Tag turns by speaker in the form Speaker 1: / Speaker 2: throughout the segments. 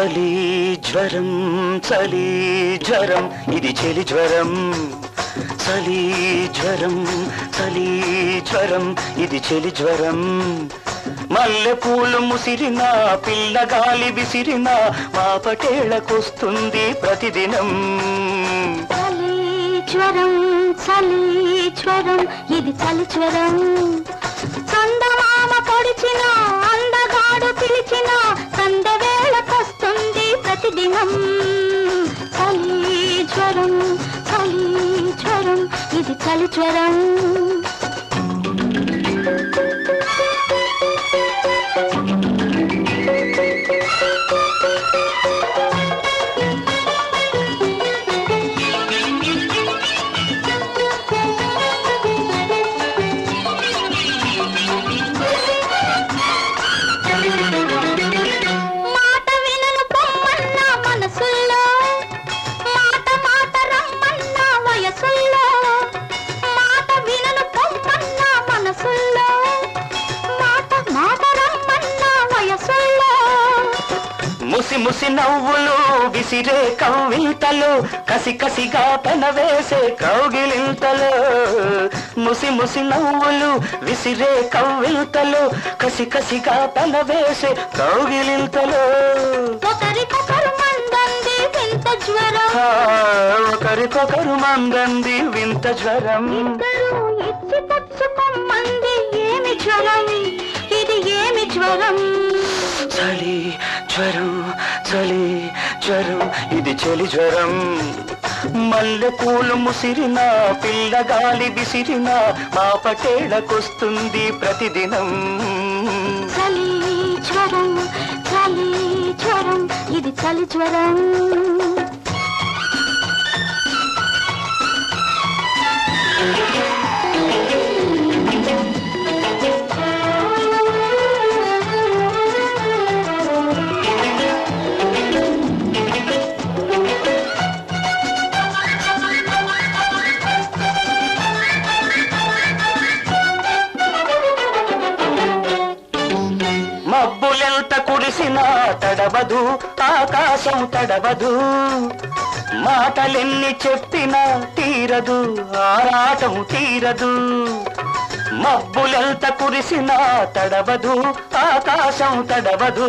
Speaker 1: చలి జ్వరం చలి జ్వరం ఇది చెలి జ్వరం. చలి జ్వరం చలి జ్వరం ఇది చెలి జ్వరం. మల్లె పూలు ముసిరిన పిల్లగాలి విసిరినా మా పటేళకొస్తుంది ప్రతిదినం.
Speaker 2: చలి జ్వరం చలి జ్వరం ఇది చలి జ్వరం. జ్వరం చలి జ్వరం చలి జ్వరం ఇది చలి జ్వరం.
Speaker 1: ముసి ముసి నవ్వులు విసిరే కవ్వింతలు కసి కసిగా పెనవేసే కౌగిలింతలు. ముసి ముసి నవ్వులు విసిరే కవ్వింతలు కసి కసిగా పెనవేసే కౌగిలింతలు.
Speaker 2: ఒకరికొకరు మందంది వింత జ్వరం.
Speaker 1: ఆ, ఒకరికొకరు మందంది వింత జ్వరం.
Speaker 2: ఇద్దరు ఇచ్చి పుచ్చుకొమ్మంది ఏమి జ్వరం? ఇది ఏమి జ్వరం?
Speaker 1: చలి జ్వరం చలి జ్వరం ఇది చలి జ్వరం. మల్లె పూలు పిల్ల పిల్లగాలి విసిరినా మా పటేళకొస్తుంది ప్రతిదినం.
Speaker 2: చలి జ్వరం చలి జ్వరం ఇది చలి జ్వరం.
Speaker 1: మబ్బులెంత కురిసినా తడవదు ఆకాశం తడవదు. మాటలెన్ని చెప్పినా తీరదు ఆరాటం తీరదు. మబ్బులెంత కురిసినా తడవదు ఆకాశం తడవదు.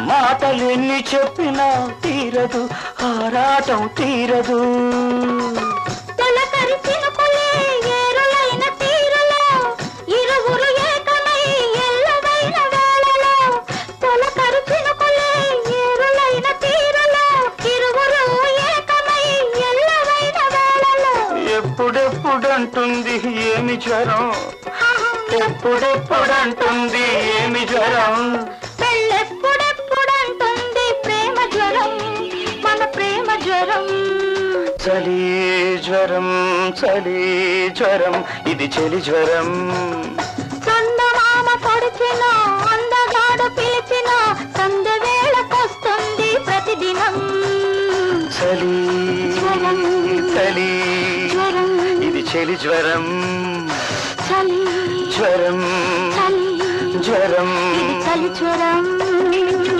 Speaker 1: మాటలెన్ని చెప్పినా తీరదు ఆరాటం తీరదు. ఎప్పుడెప్పుడంటుంది ఏమి జ్వరం? ఎప్పుడెప్పుడంటుంది ఏమి జ్వరం?
Speaker 2: పెళ్ళెప్పుడెప్పుడంటుంది ప్రేమ జ్వరం? మన ప్రేమ జ్వరం.
Speaker 1: చలి జ్వరం చలి జ్వరం ఇది చలి జ్వరం.
Speaker 2: చందమామ పొడిచిన అందగాడు పిలిచిన సందవేళకొస్తుంది ప్రతిదినం.
Speaker 1: చలి. చలి చలి జ్వరం.
Speaker 2: చలి.
Speaker 1: జ్వరం.
Speaker 2: చలి.
Speaker 1: జ్వరం.
Speaker 2: చలి జ్వరం.